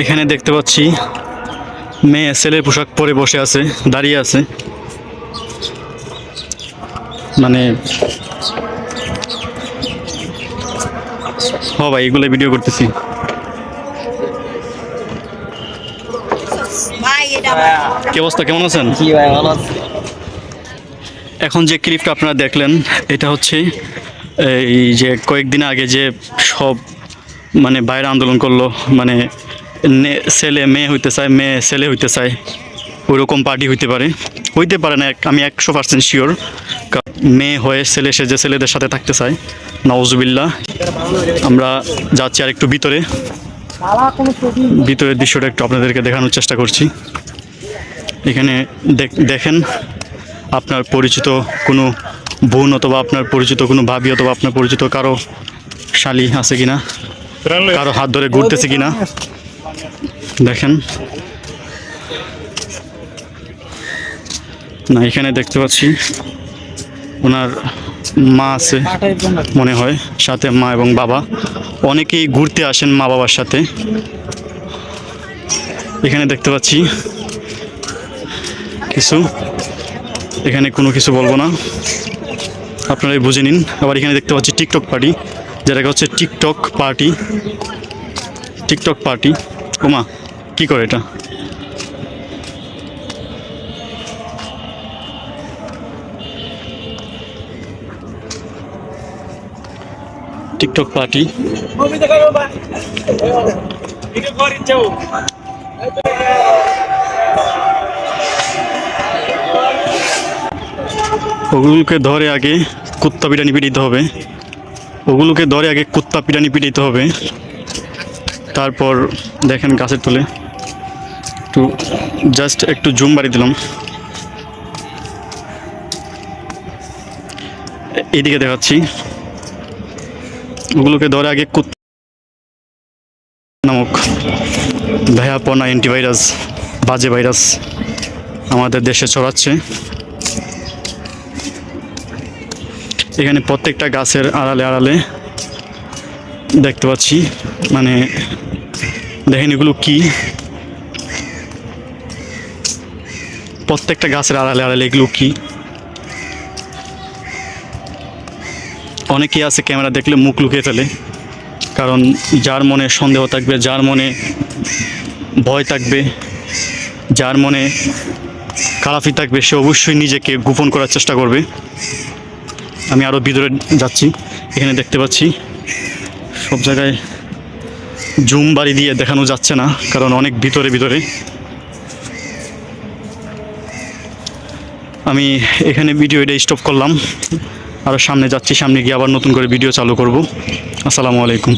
এখানে দেখতে পাচ্ছি মেয়ে ছেলের পোশাক পরে বসে আছে দাঁড়িয়ে আছে। মানে হ ভাই এগুলো ভিডিও করতেছি। ভাই কি অবস্থা কেমন আছেন? এখন যে ক্লিপটা আপনারা দেখলেন এটা হচ্ছে এই যে কয়েকদিন আগে যে সব মানে বাইরে আন্দোলন করল মানে ছেলে, মেয়ে হইতে চায়, মেয়ে, ছেলে হইতে চায় ওইরকম পার্টি হইতে পারে। হইতে পারে না আমি একশো পার্সেন্ট শিওর মেয়ে হয়ে ছেলে সে যে ছেলেদের সাথে থাকতে চায়। নওয়াজুবিল্লাহ আমরা যাচ্ছি আর একটু ভিতরে। ভিতরের দৃশ্যটা একটু আপনাদেরকে দেখানোর চেষ্টা করছি। এখানে দেখ- দেখেন, আপনার পরিচিত কোনো বোন অথবা আপনার পরিচিত কোনো ভাবি অথবা আপনার পরিচিত কারও শালি আছে কিনা? কারও হাত ধরে ঘুরতেছে কিনা? দেখেন। না, এখানে দেখতে পাচ্ছি ওনার মা আছে মনে হয়, সাথে মা এবং বাবা। অনেকেই ঘুরতে আসেন মা বাবার সাথে। এখানে দেখতে পাচ্ছি কিছু। এখানে কোনো কিছু বলব না। আপনারাই বুঝে নিন। আবার এখানে দেখতে পাচ্ছি টিকটক পার্টি, যেটাকে হচ্ছে টিকটক পার্টি। TikTok party. ওমা কি করে এটা? TikTok party. ওগুলোকে ধরে আগে কুত্তা পিটানি পিটাইতে হবে। ওগুলোকে ধরে আগে কুত্তা পিটানি পিটাইতে হবে। তারপর দেখেন গাছের তলে। একটু জাস্ট একটু জুম বাড়ি দিলাম। এইদিকে দেখাচ্ছি। ওগুলোকে ধরে আগে কুত্তা নামক ভয়াপনা অ্যান্টিভাইরাস বাজে ভাইরাস আমাদের দেশে ছড়াচ্ছে। এখানে প্রত্যেকটা গাছের আড়ালে আড়ালে দেখতে পাচ্ছি মানে দেখেন এগুলো কি? প্রত্যেকটা গাছের আড়ালে আড়ালে এগুলো কি? অনেকেই আছে ক্যামেরা দেখলে মুখ লুকিয়ে ফেলে, কারণ যার মনে সন্দেহ থাকবে, যার মনে ভয় থাকবে, যার মনে খারাপই থাকবে, সে অবশ্যই নিজেকে গোপন করার চেষ্টা করবে। আমি আরও ভিতরে যাচ্ছি, এখানে দেখতে পাচ্ছি। সব জায়গায় জুম বাড়ি দিয়ে দেখানো যাচ্ছে না, কারণ অনেক ভিতরে ভিতরে। আমি এখানে ভিডিও এটা স্টপ করলাম আরও সামনে যাচ্ছি, সামনে গিয়ে আবার নতুন করে ভিডিও চালু করব। আসসালামু আলাইকুম।